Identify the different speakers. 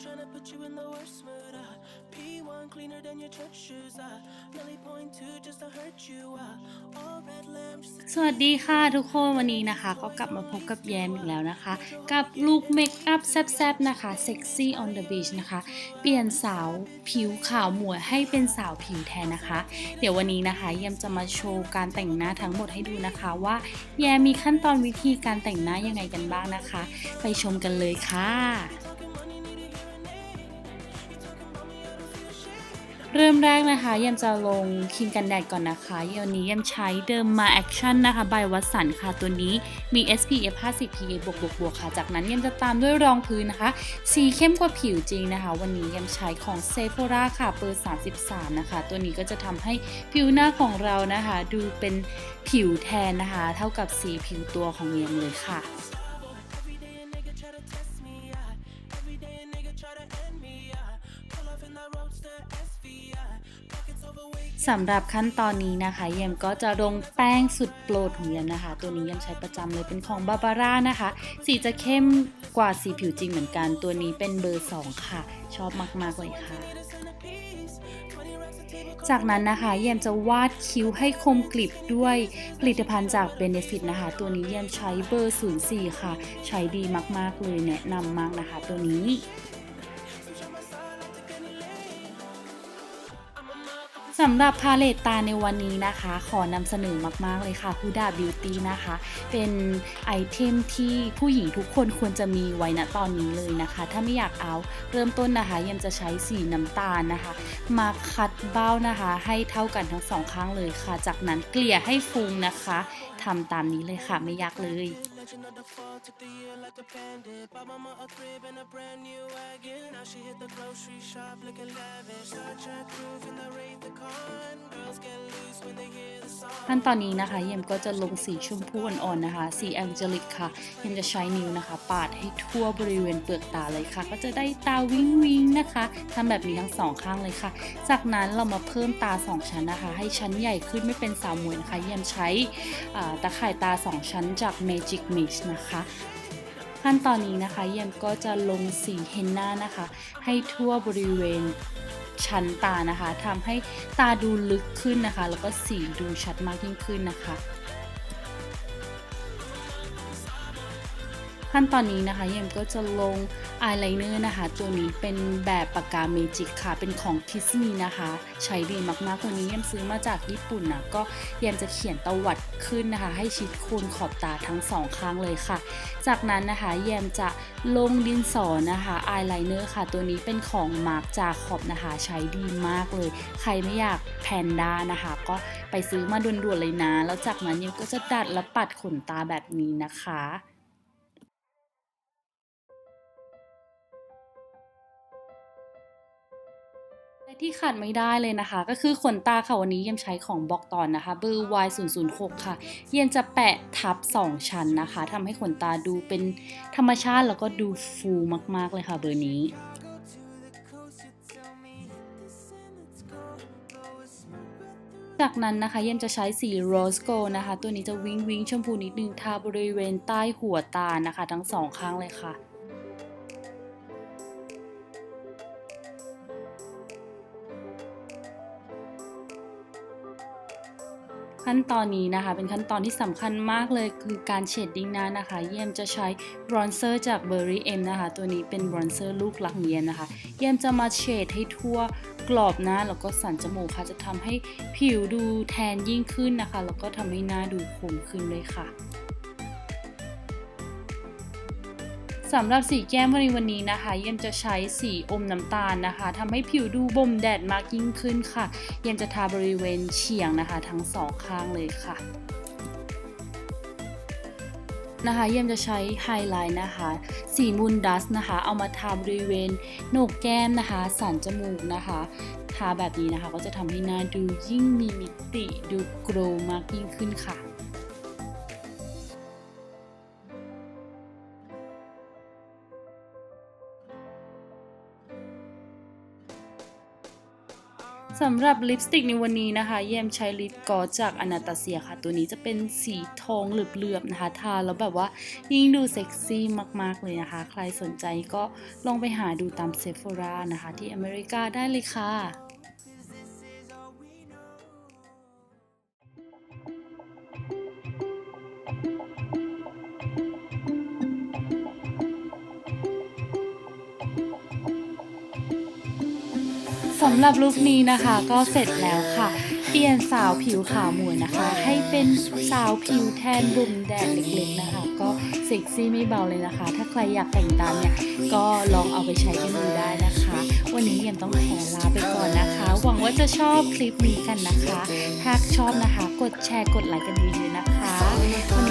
Speaker 1: tryna put you in the worst mood. Uh. P1 cleaner than your church shoes. Uh. Nelly point two just to hurt you. Uh. All red lamb just to
Speaker 2: สวัสดีค่ะทุกคนวันนี้นะคะ ก็กลับมาพบกับแยมอีกแล้วนะคะ กับลูกเมคอัพแซ่บๆนะคะ Sexy on the beach นะคะ เปลี่ยนสาวผิวขาวหมวยให้เป็นสาวผิวแทนนะคะ เดี๋ยววันนี้นะคะแยมจะมาโชว์การแต่งหน้าทั้งหมดให้ดูนะคะว่าแยมมีขั้นตอนวิธีการแต่งหน้ายังไงกันบ้างนะคะ ไปชมกันเลยค่ะ เริ่มแรกนะคะยมจะลงครีมกันแดดก่อนนะคะวันนี้ยมใช้เดิมมาแอคชั่นนะคะบายวัสันค่ะ ตัวนี้มี SPF 50 PA บวกบวกบวกค่ะ จากนั้นยมจะตามด้วยรองพื้นนะคะ สีเข้มกว่าผิวจริงนะคะ วันนี้ยมใช้ของ Sephora ค่ะเบอร์33 นะคะ ตัวนี้ก็จะทำให้ผิวหน้าของเรานะคะ ดูเป็นผิวแทนนะคะ เท่ากับสีผิวตัวของยมเลยค่ะ สำหรับขั้นตอนนี้นะคะเยมก็จะลงแป้งสุดโปรดของเยมนะคะ ตัวนี้เยมใช้ประจำเลยเป็นของบาบาร่านะคะ สีจะเข้มกว่าสีผิวจริงเหมือนกัน ตัวนี้เป็นเบอร์ 2 ค่ะ ชอบมาก ๆ เลยค่ะ จากนั้นนะคะเยมจะวาดคิ้วให้คมกริบด้วยผลิตภัณฑ์จาก Benefit นะคะ ตัวนี้เยมใช้เบอร์ 04 ค่ะ ใช้ดีมาก ๆ เลยแนะนำมากนะคะ ตัวนี้ สำหรับพาเลตตาในวันนี้นะคะ ขอนำเสนอมากๆเลยค่ะ Huda Beauty นะคะ เป็นไอเทมที่ผู้หญิงทุกคนควรจะมีไว้ณตอนนี้เลยนะคะ ถ้าไม่อยากเอาเริ่มต้นนะคะยังจะใช้สีน้ำตาลนะคะ มาคัดเบ้านะคะ ให้เท่ากันทั้งสองข้างเลยค่ะ จากนั้นเกลี่ยให้ฟุ้งนะคะทำตามนี้เลยค่ะไม่ยากเลย
Speaker 1: Legend of the fall took the year like a bandit. Bought mama a crib and a brand new wagon. Now she hit the grocery shop looking lavish. Star Trek groove in the Wraith the Con.
Speaker 2: ขั้นตอนนี้นะคะ เยมก็จะลงสีชมพูอ่อนๆนะคะ สีแองเจลิกค่ะ เยมจะใช้นิ้วนะคะ ปาดให้ทั่วบริเวณเปลือกตาเลยค่ะ ก็จะได้ตาวิงวิงนะคะทำแบบนี้ทั้งสองข้างเลยค่ะ จากนั้นเรามาเพิ่มตา 2 ชั้นนะคะ ให้ชั้นใหญ่ขึ้นไม่เป็นสาวหมวยนะคะ เยมใช้อ่าตะข่ายตา 2 ชั้นจาก Magic Mix นะคะขั้นตอนนี้นะคะเยมก็จะลงสีเฮนน่านะคะ ให้ทั่วบริเวณ ชั้นตานะคะทำให้ตาดูลึกขึ้นนะคะ แล้วก็สีดูชัดมากยิ่งขึ้นนะคะ ขั้นตอนนี้นะคะเยมก็จะลงอายไลเนอร์นะคะ ตัวนี้เป็นแบบปากกาเมจิกค่ะ เป็นของคิสมีนะคะ ใช้ดีมากๆ ตัวนี้เยมซื้อมาจากญี่ปุ่นนะ ก็เยมจะเขียนตวัดขึ้นนะคะ ให้ชิดโคนขอบตาทั้งสองข้างเลยค่ะ จากนั้นนะคะเยมจะลงดินสอนะคะอายไลเนอร์ค่ะ ตัวนี้เป็นของมาร์กจาขอบนะคะ ใช้ดีมากเลย ใครไม่อยากแพนด้านะคะ ก็ไปซื้อมาด่วนๆเลยนะ แล้วจากนั้นเยมก็จะดัดและปัดขนตาแบบนี้นะคะ และที่ขาดไม่ได้เลยนะคะ ก็คือขนตาค่ะวันนี้เยี่ยมใช้ของบอกตอนนะคะเบอร์ Y 0 0 6 ค่ะ เยี่ยมจะแปะทับ 2 ชั้นนะคะทำให้ขนตาดูเป็นธรรมชาติแล้วก็ดูฟูมากๆเลยค่ะเบอร์นี้จากนั้นนะคะเยี่ยมจะใช้สีโรสโกนะคะ ตัวนี้จะวิงวิงชมพูนิดนึงทาบริเวณใต้หัวตานะคะ ทั้งสองข้างเลยค่ะ ขั้นตอนนี้นะคะ เป็นขั้นตอนที่สำคัญมากเลยคือการเชดดิ้งหน้านะคะ เยี่ยมจะใช้บรอนเซอร์จาก Berry M นะคะ ตัวนี้เป็นบรอนเซอร์ลูกหลักเนียนนะคะ เยี่ยมจะมาเชดให้ทั่วกรอบหน้าแล้วก็สันจมูกค่ะ จะทำให้ผิวดูแทนยิ่งขึ้นนะคะ แล้วก็ทำให้หน้าดูคมขึ้นเลยค่ะ สำหรับสีแก้มในวันนี้นะคะ เยี่ยมจะใช้สีอมน้ำตาลนะคะทำให้ผิวดูบ่มแดดมากยิ่งขึ้นค่ะ เยี่ยมจะทาบริเวณเฉียงนะคะ ทั้งสองข้างเลยค่ะนะคะเยี่ยมจะใช้ไฮไลท์นะคะ สีมูนดัสนะคะ เอามาทาบริเวณโหนกแก้มนะคะ สันจมูกนะคะ ทาแบบนี้นะคะก็จะทำให้หน้าดูยิ่งมีมิติดูโกรมากยิ่งขึ้นค่ะ สำหรับลิปสติกในวันนี้นะคะ เยี่ยมใช้ลิปกอจากอนาตาเซียค่ะ ตัวนี้จะเป็นสีทองเหลือบๆนะคะ ทาแล้วแบบว่ายิ่งดูเซ็กซี่มากๆเลยนะคะ ใครสนใจก็ลองไปหาดูตามเซฟโฟรานะคะ ที่อเมริกาได้เลยค่ะ สำหรับลุคนี้นะคะก็เสร็จแล้วค่ะ เปลี่ยนสาวผิวขาวหมวยนะคะ ให้เป็นสาวผิวแทนบุ่มแดดเล็กๆนะคะ ก็เซ็กซี่ไม่เบาเลยนะคะ ถ้าใครอยากแต่งตามเนี่ยก็ลองเอาไปใช้กันดูได้นะคะ วันนี้ยังต้องขอลาไปก่อนนะคะ หวังว่าจะชอบคลิปนี้กันนะคะ ถ้าชอบนะคะ กดแชร์กดไลค์กันเยอะๆนะคะวันนี้ลาไปก่อน